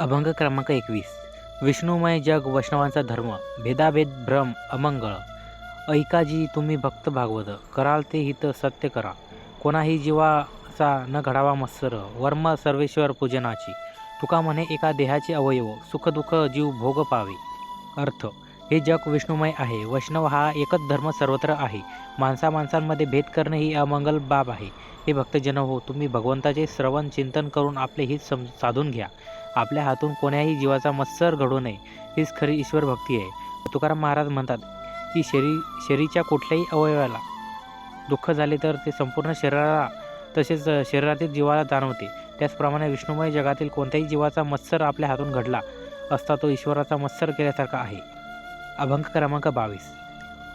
अभंग क्रमांक एकवीस. विष्णुमय जग वैष्णवांचा धर्म भेदाभेद भ्रम अमंगळ. ऐकाजी तुम्ही भक्त भागवत कराल ते हित सत्य करा. कोणाही जीवाचा न घडावा मत्सर वर्म सर्वेश्वर पूजनाची. तुका म्हणे एका देहाचे अवयव सुखदुःख जीव भोग पावे. अर्थ हे जग विष्णुमय आहे. वैष्णव हा एकच धर्म सर्वत्र आहे. माणसा माणसांमध्ये भेद करणे ही अमंगल बाब आहे. हे भक्तजन हो तुम्ही भगवंताचे श्रवण चिंतन करून आपले हित सम साधून घ्या. आपल्या हातून कोण्याही जीवाचा मत्सर घडू नये हीच खरी ईश्वर भक्ती आहे. तुकाराम महाराज म्हणतात की शरी शरीच्या कुठल्याही अवयवाला दुःख झाले तर ते संपूर्ण शरीराला तसेच शरीरातील जीवाला जाणवते. त्याचप्रमाणे विष्णुमय जगातील कोणत्याही जीवाचा मत्सर आपल्या हातून घडला असता तो ईश्वराचा मत्सर केल्यासारखा आहे. अभंग क्रमांक बावीस.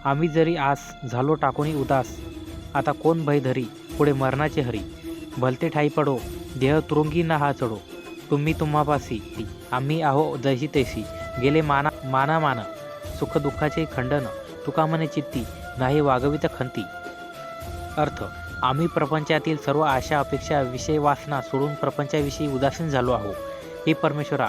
आम्ही जरी आस झालो टाकूनी उदास आता कोण भय धरी पुढे मरणाचे हरी. भलते ठाई पडो देह तुरुंगी ना हा चढो तुम्ही तुम्हापासी. आम्ही आहो जशी तैसी. गेले माना माना मान. सुख दुःखाचे खंडन. तुका म्हणे चित्ती. नाही वागवित खंती. अर्थ आम्ही प्रपंचातील सर्व आशा अपेक्षा विषय वासना सोडून प्रपंचाविषयी उदासीन झालो आहो. हे परमेश्वरा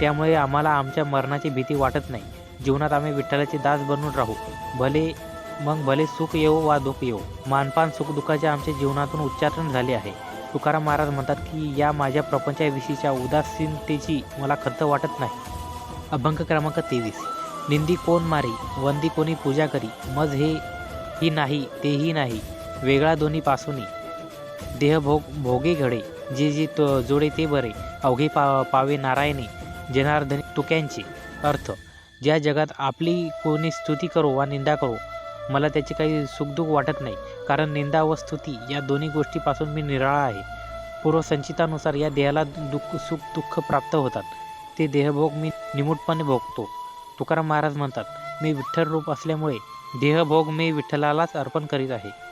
त्यामुळे आम्हाला आमच्या मरणाची भीती वाटत नाही. जीवनात आम्ही विठ्ठलाचे दास बनून राहू. भले मग भले सुख येवो वा दुःख येवो. मानपान सुखदुःखाचे आमच्या जीवनातून उच्चाटन झाले आहे. तुकाराम महाराज म्हणतात की या माझ्या प्रपंचाविषयीच्या उदासीनतेची मला खंत वाटत नाही. अभंग क्रमांक तेवीस. निंदी कोण मारी वंदी कोणी पूजा करी मज हे ही नाही तेही नाही वेगळा दोन्ही पासूनी देह भोग भोगे घडे जे जे तो जोडे ते बरे अवघे पा पावे नारायणे जनार्दनी तुक्यांचे. अर्थ ज्या जगात आपली कोणी स्तुती करो वा निंदा करो मला त्याचे काही सुखदुःख वाटत नाही. कारण निंदा व स्तुती या दोन्ही गोष्टीपासून मी निराळा आहे. पूर्वसंचितानुसार या देहाला दुःख सुख दुःख प्राप्त होतात. ते देहभोग मी निमूटपणे भोगतो. तुकाराम महाराज म्हणतात मी विठ्ठल रूप असल्यामुळे देहभोग मी विठ्ठलालाच अर्पण करीत आहे.